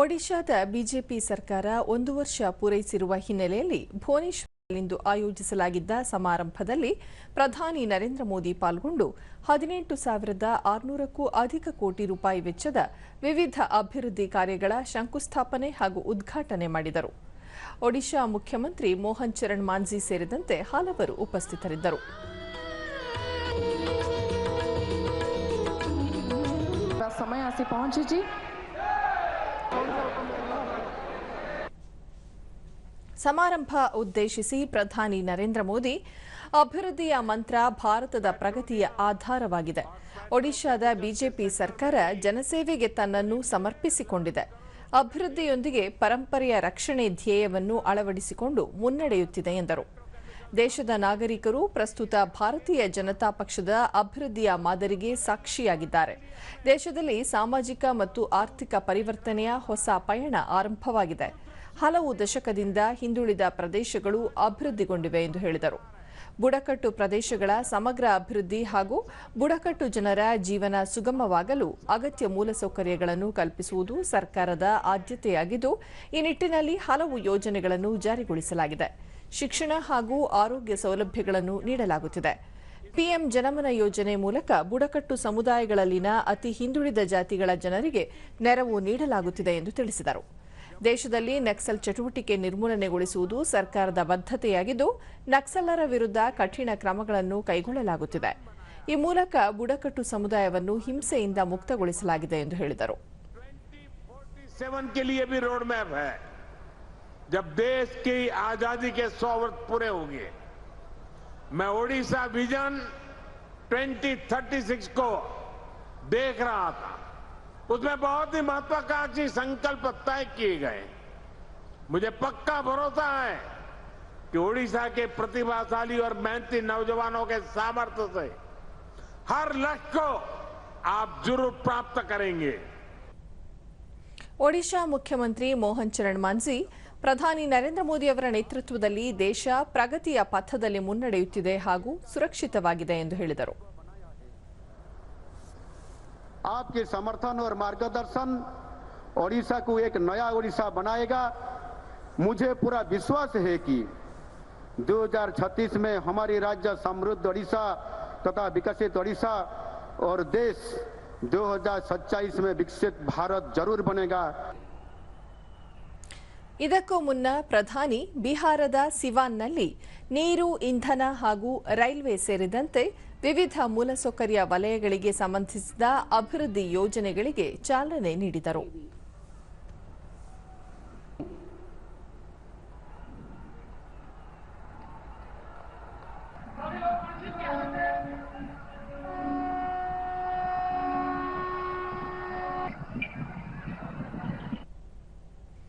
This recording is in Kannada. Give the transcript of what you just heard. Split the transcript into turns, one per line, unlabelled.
ಒಡಿಶಾದ ಬಿಜೆಪಿ ಸರ್ಕಾರ ಒಂದು ವರ್ಷ ಪೂರೈಸಿರುವ ಹಿನ್ನೆಲೆಯಲ್ಲಿ ಭುವನೇಶ್ವರದಲ್ಲಿಂದು ಆಯೋಜಿಸಲಾಗಿದ್ದ ಸಮಾರಂಭದಲ್ಲಿ ಪ್ರಧಾನಿ ನರೇಂದ್ರ ಮೋದಿ ಪಾಲ್ಗೊಂಡು ಹದಿನೆಂಟು ಸಾವಿರದ ಆರುನೂರಕ್ಕೂ ಅಧಿಕ ಕೋಟಿ ರೂಪಾಯಿ ವೆಚ್ಚದ ವಿವಿಧ ಅಭಿವೃದ್ಧಿ ಕಾರ್ಯಗಳ ಶಂಕುಸ್ಥಾಪನೆ ಹಾಗೂ ಉದ್ಘಾಟನೆ ಮಾಡಿದರು ಒಡಿಶಾ ಮುಖ್ಯಮಂತ್ರಿ ಮೋಹನ್ ಚರಣ್ ಮಾಂಜಿ ಸೇರಿದಂತೆ ಹಲವರು ಉಪಸ್ಥಿತರಿದ್ದರು
समय आसी पहुंची
ಸಮಾರಂಭ ಉದ್ದೇಶಿಸಿ ಪ್ರಧಾನಿ ನರೇಂದ್ರ ಮೋದಿ, ಅಭಿವೃದ್ಧಿಯ ಮಂತ್ರ ಭಾರತದ ಪ್ರಗತಿಯ ಆಧಾರವಾಗಿದೆ. ಒಡಿಶಾದ ಬಿಜೆಪಿ ಸರ್ಕಾರ ಜನಸೇವೆಗೆ ತನ್ನನ್ನು ಸಮರ್ಪಿಸಿಕೊಂಡಿದೆ. ಅಭಿವೃದ್ಧಿಯೊಂದಿಗೆ ಪರಂಪರೆಯ ರಕ್ಷಣೆ ಧ್ಯೇಯವನ್ನು ಅಳವಡಿಸಿಕೊಂಡು ಮುನ್ನಡೆಯುತ್ತಿದೆ ಎಂದರು. ದೇಶದ ನಾಗರಿಕರು ಪ್ರಸ್ತುತ ಭಾರತೀಯ ಜನತಾ ಪಕ್ಷದ ಅಭಿವೃದ್ಧಿಯ ಮಾದರಿಗೆ ಸಾಕ್ಷಿಯಾಗಿದ್ದಾರೆ. ದೇಶದಲ್ಲಿ ಸಾಮಾಜಿಕ ಮತ್ತು ಆರ್ಥಿಕ ಪರಿವರ್ತನೆಯ ಹೊಸ ಪಯಣ ಆರಂಭವಾಗಿದೆ. ಹಲವು ದಶಕದಿಂದ ಹಿಂದುಳಿದ ಪ್ರದೇಶಗಳು ಅಭಿವೃದ್ಧಿಗೊಂಡಿವೆ ಎಂದು ಹೇಳಿದರು. ಬುಡಕಟ್ಟು ಪ್ರದೇಶಗಳ ಸಮಗ್ರ ಅಭಿವೃದ್ಧಿ ಹಾಗೂ ಬುಡಕಟ್ಟು ಜನರ ಜೀವನ ಸುಗಮವಾಗಲು ಅಗತ್ಯ ಮೂಲಸೌಕರ್ಯಗಳನ್ನು ಕಲ್ಪಿಸುವುದು ಸರ್ಕಾರದ ಆದ್ಯತೆಯಾಗಿದ್ದು, ಈ ನಿಟ್ಟಿನಲ್ಲಿ ಹಲವು ಯೋಜನೆಗಳನ್ನು ಜಾರಿಗೊಳಿಸಲಾಗಿದೆ. ಶಿಕ್ಷಣ ಹಾಗೂ ಆರೋಗ್ಯ ಸೌಲಭ್ಯಗಳನ್ನು ನೀಡಲಾಗುತ್ತಿದೆ. ಪಿಎಂ ಜನಮನ ಯೋಜನೆ ಮೂಲಕ ಬುಡಕಟ್ಟು ಸಮುದಾಯಗಳಲ್ಲಿನ ಅತಿ ಹಿಂದುಳಿದ ಜಾತಿಗಳ ಜನರಿಗೆ ನೆರವು ನೀಡಲಾಗುತ್ತಿದೆ ಎಂದು ತಿಳಿಸಿದರು. ದೇಶದಲ್ಲಿ ನಕ್ಸಲ್ ಚಟುವಟಿಕೆ ನಿರ್ಮೂಲನೆಗೊಳಿಸುವುದು ಸರ್ಕಾರದ ಬದ್ಧತೆಯಾಗಿದ್ದು, ನಕ್ಸಲರ ವಿರುದ್ಧ ಕಠಿಣ ಕ್ರಮಗಳನ್ನು ಕೈಗೊಳ್ಳಲಾಗುತ್ತಿದೆ. ಈ ಮೂಲಕ ಬುಡಕಟ್ಟು ಸಮುದಾಯವನ್ನು ಹಿಂಸೆಯಿಂದ ಮುಕ್ತಗೊಳಿಸಲಾಗಿದೆ ಎಂದು ಹೇಳಿದರು.
जब देश की आज़ादी के सौ वर्ष पूरे होंगे, मैं ओडिशा विजन 2036 को देख रहा था। उसमें बहुत ही महत्वाकांक्षी संकल्प तय किए गए। मुझे पक्का भरोसा है कि ओडिशा के प्रतिभाशाली और मेहनती नौजवानों के सामर्थ्य से हर लक्ष्य को आप ज़रूर प्राप्त करेंगे।
ओडिशा मुख्यमंत्री मोहन चरण मांझी ಪ್ರಧಾನಿ ನರೇಂದ್ರ ಮೋದಿ ಅವರ ನೇತೃತ್ವದಲ್ಲಿ ದೇಶ ಪ್ರಗತಿಯ ಪಥದಲ್ಲಿ ಮುನ್ನಡೆಯುತ್ತಿದೆ ಹಾಗೂ ಸುರಕ್ಷಿತವಾಗಿದೆ ಎಂದು ಹೇಳಿದರು
आपके समर्थन और मार्गदर्शन ओडिशा को एक नया ओडिशा बनाएगा मुझे पूरा विश्वास है कि 2036 में हमारी राज्य समृद्ध ओडिशा तथा विकसित ओडिशा और देश 2027 में विकसित भारत जरूर बनेगा
ಇದಕ್ಕೂ ಮುನ್ನ ಪ್ರಧಾನಿ ಬಿಹಾರದ ಸಿವಾನ್ನಲ್ಲಿ ನೀರು, ಇಂಧನ ಹಾಗೂ ರೈಲ್ವೆ ಸೇರಿದಂತೆ ವಿವಿಧ ಮೂಲಸೌಕರ್ಯ ವಲಯಗಳಿಗೆ ಸಂಬಂಧಿಸಿದ ಅಭಿವೃದ್ಧಿ ಯೋಜನೆಗಳಿಗೆ ಚಾಲನೆ ನೀಡಿದರು.